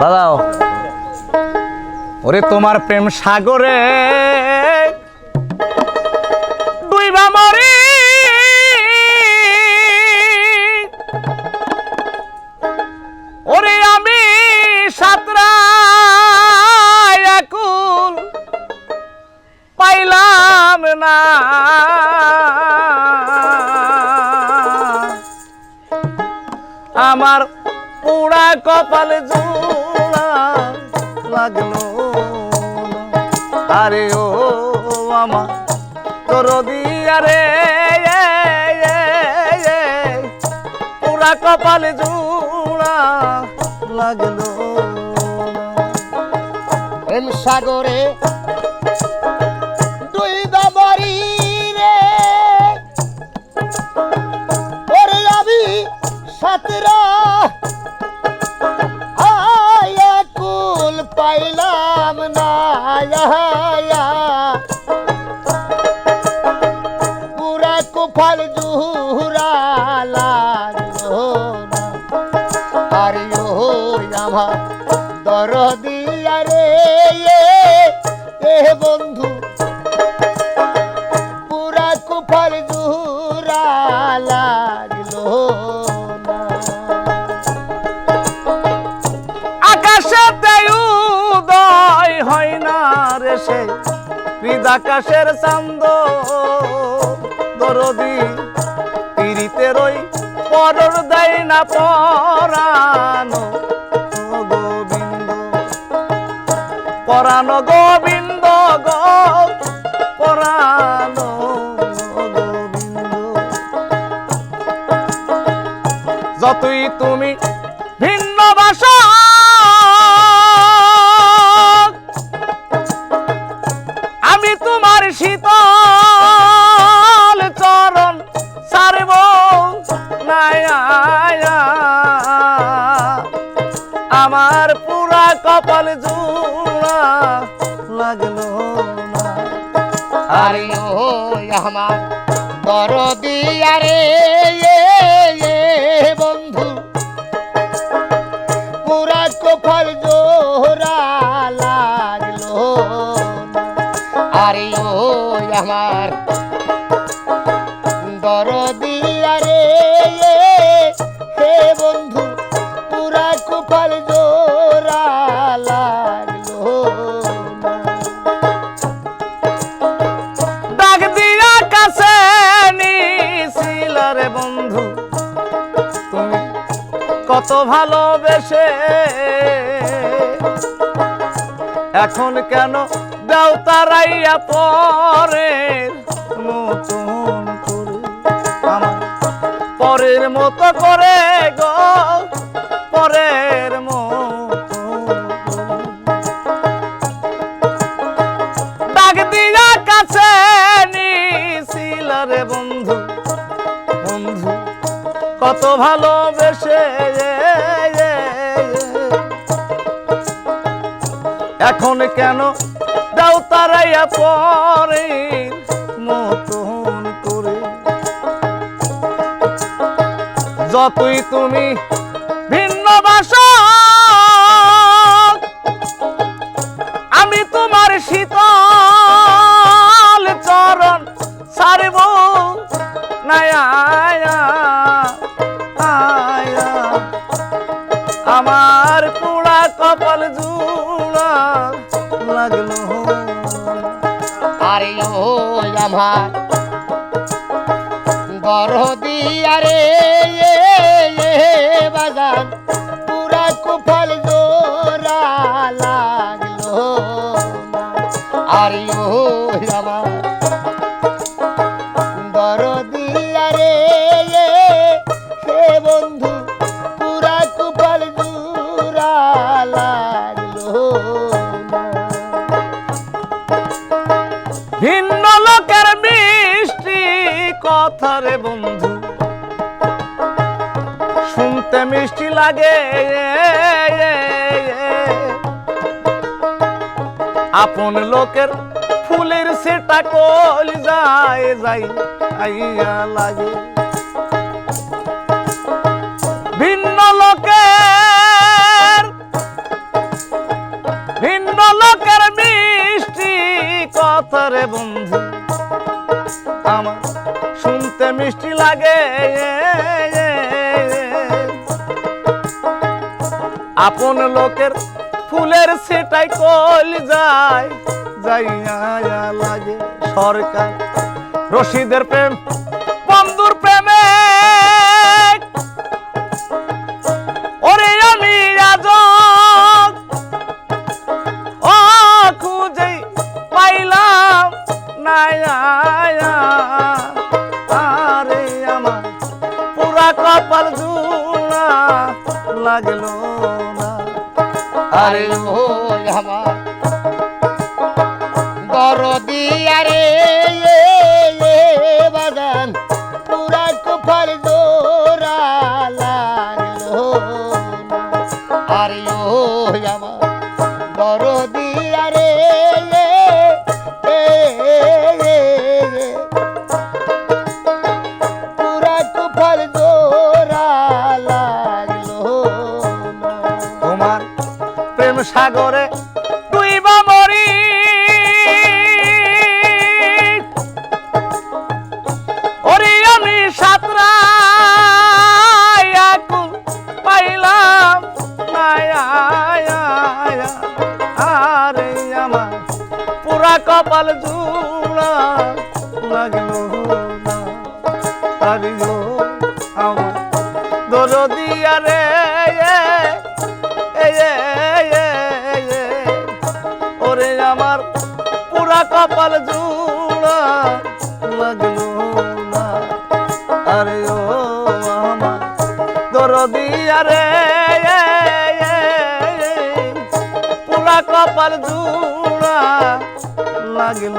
দাদাও ওরে তোমার প্রেম সাগরে ওরে আমি সাতরা পাইলাম না। আমার পুরা কপালে জোড়া লাগল না। আরে ও আমার তোর দিয়া রে পুরা কপালে জোড়া লাগল। প্রেম সাগরে দুই আমি সাতরা না আয়া। পুরা কুফাল জুহুরা লাগল না আরে ও আমার দরদিয়া রে এ হয় না রে সে হৃদ আকাশের চান্দ, দরদি পিরিতে রই পরর দেয় না পরানো গোবিন্দ। পরানো গোবিন্দ গো, পরানো যতই তুমি কপাল জোড়া লাগল না। আরে ও আমার দরদিয়া রে কত ভালোবেসে এখন কেন দাও তারাইয়া পরে নতুন করে? আমার পরের মতো করে গো, পরের মতো। ডাক দিয়া কাছে নিছিল রে বন্ধু বন্ধু, কত ভালোবেসে এখন কেন দাও তারাইয়া পরে মতন করে? যতই তুমি ভিন্ন ভাষা আমি তোমার শীতল চরণ সারব নায়া আমার পুরা কপাল জুড়া লাগল। আরে ও আমার দরদিয়া রে খেতে মিষ্টি লাগে আপন লোকের ফুলের সেটা কল যায় যাই আইয়া লাগে। ভিন্ন লোকের ভিন্ন লোকের মিষ্টি কথা রে বন্ধু, আমার শুনতে মিষ্টি লাগে আপন লোকের ফুলের সেটাই কল যায়। যাইয়া লাগে সরকার। রশিদের প্রেম, বন্ধুর প্রেমে। ওরে আমি আজ ও খুঁজে পাইলাম না আরে পুরা কপাল লাগল। আরে ও আমার দরদিয়া রে এ, এ, বাজান পুরা কুফার না। আরে ও আমার দরদিয়া রে এ, এ, এ, এ, পুরা কুফার জোড়া তোমার প্রেম সাগরে তুইবা মরি। ওরে আমি সাতরা পাইলাম আরে আমার পুরা কপাল জুড়া লাগল না রে এ, আরে ও আমার দরদিয়া রে পুরা কপাল জুড়া লাগল।